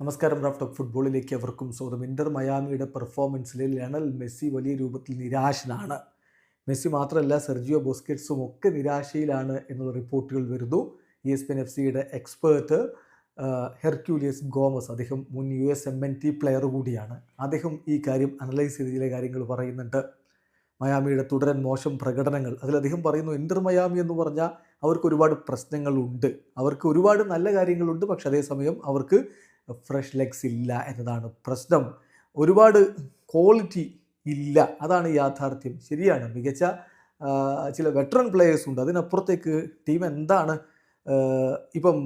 നമസ്കാരം raft of ഫുട്ബോളിലേക്ക് അവർക്കും സ്വാഗതം. ഇന്റർ മയാമിയുടെ പെർഫോമൻസിൽ ലയണൽ മെസ്സി വലിയ രൂപത്തിൽ നിരാശനാണ്. മെസ്സി മാത്രമല്ല സെർജിയോ ബോസ്കറ്റ്സും ഒക്കെ നിരാശയിലാണ് എന്നുള്ള റിപ്പോർട്ടുകൾ വരുന്നു. E S P N F സിയുടെ എക്സ്പേർട്ട് ഹെർക്യൂലിയസ് ഗോമസ് അദ്ദേഹം മുൻ U S M N T player കൂടിയാണ്. അദ്ദേഹം ഈ കാര്യം അനലൈസ് ചെയ്ത ചില കാര്യങ്ങൾ പറയുന്നുണ്ട്. മയാമിയുടെ തുടരൻ മോശം പ്രകടനങ്ങൾ. അദ്ദേഹം പറയുന്നു ഇന്റർ മയാമി എന്ന് പറഞ്ഞാൽ അവർക്ക് ഒരുപാട് പ്രശ്നങ്ങളുണ്ട്. അവർക്ക് ഒരുപാട് നല്ല കാര്യങ്ങളുണ്ട് പക്ഷെ അതേസമയം അവർക്ക് ഫ്രഷ് ലെഗ്സ് ഇല്ല എന്നതാണ് പ്രശ്നം. ഒരുപാട് ക്വാളിറ്റി ഇല്ല. അതാണ് യാഥാർത്ഥ്യം. ശരിയാണ്. മികച്ച ചില വെറ്ററൻ പ്ലേയേഴ്സ് ഉണ്ട്. അതിനപ്പുറത്തേക്ക് ടീം എന്താണ് ഇപ്പം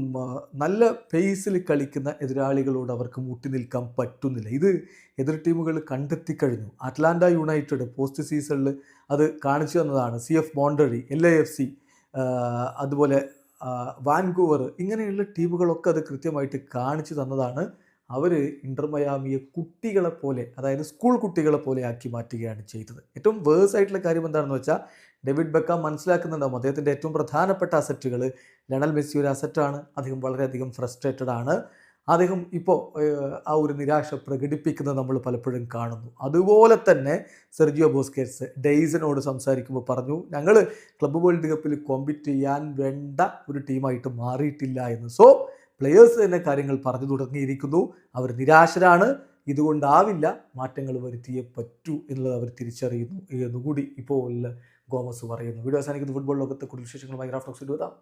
നല്ല പേസിൽ കളിക്കുന്ന എതിരാളികളോട് അവർക്ക് മുട്ടി നിൽക്കാൻ പറ്റുന്നില്ല. ഇത് എതിർ ടീമുകൾ കണ്ടെത്തി കഴിഞ്ഞു. അറ്റ്ലാന്റ യുണൈറ്റഡ് പോസ്റ്റ് സീസണിൽ അത് കാണിച്ചു തന്നതാണ്. സി എഫ് ബോണ്ടറി എൽ എ എഫ് സി അതുപോലെ വാൻകൂവർ ഇങ്ങനെയുള്ള ടീമുകളൊക്കെ അത് കൃത്യമായിട്ട് കാണിച്ചു തന്നതാണ്. അവർ ഇന്റർമയാമിയെ കുട്ടികളെ പോലെ അതായത് സ്കൂൾ കുട്ടികളെ പോലെ ആക്കി മാറ്റുകയാണ് ചെയ്തത്. ഏറ്റവും വേഴ്സ് ആയിട്ടുള്ള കാര്യം എന്താണെന്ന് വെച്ചാൽ ഡേവിഡ് ബെക്ക മനസ്സിലാക്കുന്നുണ്ടാവും അദ്ദേഹത്തിന്റെ ഏറ്റവും പ്രധാനപ്പെട്ട അസറ്റുകൾ ലണൽ മെസ്സി ഒരു അസറ്റാണ് അദ്ദേഹം വളരെയധികം ഫ്രസ്ട്രേറ്റഡ് ആണ്. അദ്ദേഹം ഇപ്പോൾ ആ ഒരു നിരാശ പ്രകടിപ്പിക്കുന്നത് നമ്മൾ പലപ്പോഴും കാണുന്നു. അതുപോലെ തന്നെ സെർജിയോ ബോസ്കേറ്റ്സ് ഡെയ്സിനോട് സംസാരിക്കുമ്പോൾ പറഞ്ഞു ഞങ്ങൾ ക്ലബ്ബ് വേൾഡ് കപ്പിൽ കോമ്പീറ്റ് ചെയ്യാൻ വേണ്ട ഒരു ടീമായിട്ട് മാറിയിട്ടില്ല എന്ന്. സോ പ്ലെയേഴ്സ് തന്നെ കാര്യങ്ങൾ പറഞ്ഞു തുടങ്ങിയിരിക്കുന്നു. അവർ നിരാശരാണ്. ഇതുകൊണ്ടാവില്ല മാറ്റങ്ങൾ വരുത്തിയേ പറ്റൂ എന്നുള്ളത് അവർ തിരിച്ചറിയുന്നു എന്നുകൂടി ഇപ്പോൾ ഗോമസ് പറയുന്നു. വീഡിയോ അവസാനിക്കുന്ന. ഫുട്ബോൾ ലോകത്തെ കൂടുതൽ വിശേഷങ്ങളുമായി ഗ്രാഫ്റ്റോക്സ് എഴുതാം